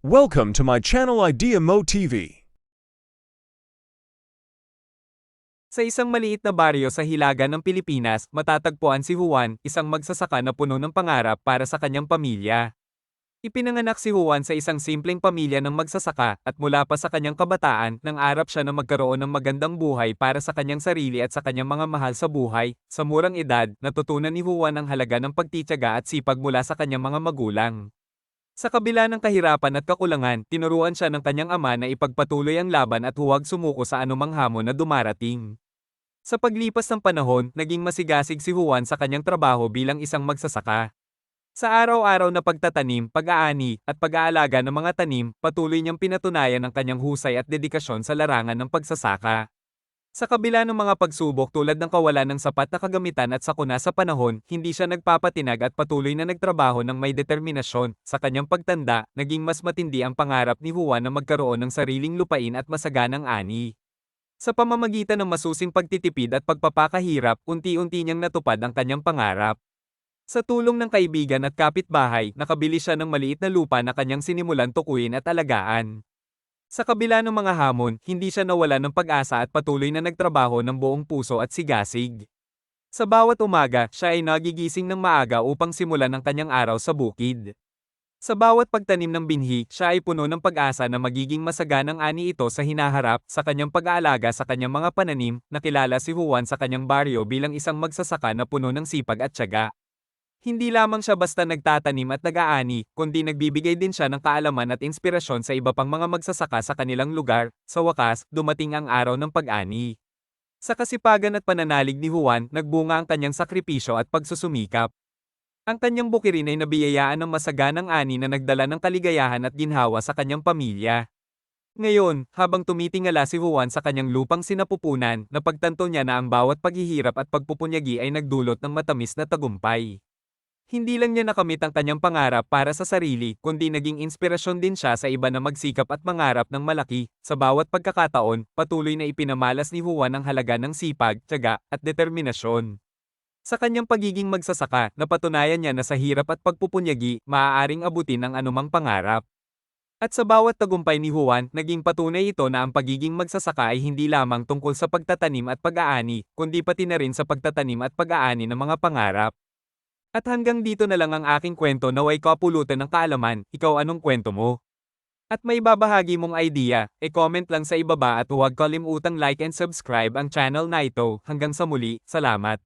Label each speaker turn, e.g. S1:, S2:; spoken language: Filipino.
S1: Welcome to my channel Idea Mo TV.
S2: Sa isang maliit na baryo sa hilaga ng Pilipinas, matatagpuan si Juan, isang magsasaka na puno ng pangarap para sa kanyang pamilya. Ipinanganak si Juan sa isang simpleng pamilya ng magsasaka at mula pa sa kanyang kabataan, nangarap siya na magkaroon ng magandang buhay para sa kanyang sarili at sa kanyang mga mahal sa buhay. Sa murang edad, natutunan ni Juan ang halaga ng pagtityaga at sipag mula sa kanyang mga magulang. Sa kabila ng kahirapan at kakulangan, tinuruan siya ng kanyang ama na ipagpatuloy ang laban at huwag sumuko sa anumang hamon na dumarating. Sa paglipas ng panahon, naging masigasig si Juan sa kanyang trabaho bilang isang magsasaka. Sa araw-araw na pagtatanim, pag-aani, at pag-aalaga ng mga tanim, patuloy niyang pinatunayan ang kanyang husay at dedikasyon sa larangan ng pagsasaka. Sa kabila ng mga pagsubok tulad ng kawalan ng sapat na kagamitan at sakuna sa panahon, hindi siya nagpapatinag at patuloy na nagtrabaho ng may determinasyon. Sa kanyang pagtanda, naging mas matindi ang pangarap ni Juan na magkaroon ng sariling lupain at masaganang ani. Sa pamamagitan ng masusing pagtitipid at pagpapakahirap, unti-unti niyang natupad ang kanyang pangarap. Sa tulong ng kaibigan at kapitbahay, nakabili siya ng maliit na lupa na kanyang sinimulan tukuyin at alagaan. Sa kabila ng mga hamon, hindi siya nawala ng pag-asa at patuloy na nagtrabaho ng buong puso at sigasig. Sa bawat umaga, siya ay nagigising ng maaga upang simulan ang kanyang araw sa bukid. Sa bawat pagtanim ng binhi, siya ay puno ng pag-asa na magiging masaganang ani ito sa hinaharap sa kanyang pag-aalaga sa kanyang mga pananim, nakilala si Juan sa kanyang baryo bilang isang magsasaka na puno ng sipag at tiyaga. Hindi lamang siya basta nagtatanim at nag-aani, kundi nagbibigay din siya ng kaalaman at inspirasyon sa iba pang mga magsasaka sa kanilang lugar. Sa wakas, dumating ang araw ng pag-ani. Sa kasipagan at pananalig ni Juan, nagbunga ang kanyang sakripisyo at pagsusumikap. Ang kanyang bukirin ay nabiyayaan ng masaganang ani na nagdala ng kaligayahan at ginhawa sa kanyang pamilya. Ngayon, habang tumitingala si Juan sa kanyang lupang sinapupunan, napagtanto niya na ang bawat paghihirap at pagpupunyagi ay nagdulot ng matamis na tagumpay. Hindi lang niya nakamit ang kanyang pangarap para sa sarili, kundi naging inspirasyon din siya sa iba na magsikap at mangarap ng malaki. Sa bawat pagkakataon, patuloy na ipinamalas ni Juan ang halaga ng sipag, tiyaga, at determinasyon. Sa kanyang pagiging magsasaka, napatunayan niya na sa hirap at pagpupunyagi, maaaring abutin ang anumang pangarap. At sa bawat tagumpay ni Juan, naging patunay ito na ang pagiging magsasaka ay hindi lamang tungkol sa pagtatanim at pag-aani, kundi pati na rin sa pagtatanim at pag-aani ng mga pangarap. At hanggang dito na lang ang aking kwento na way kapulutan ng kaalaman, ikaw anong kwento mo? At may babahagi mong idea, e-comment lang sa ibaba at huwag kalimutang like and subscribe ang channel na ito. Hanggang sa muli, salamat.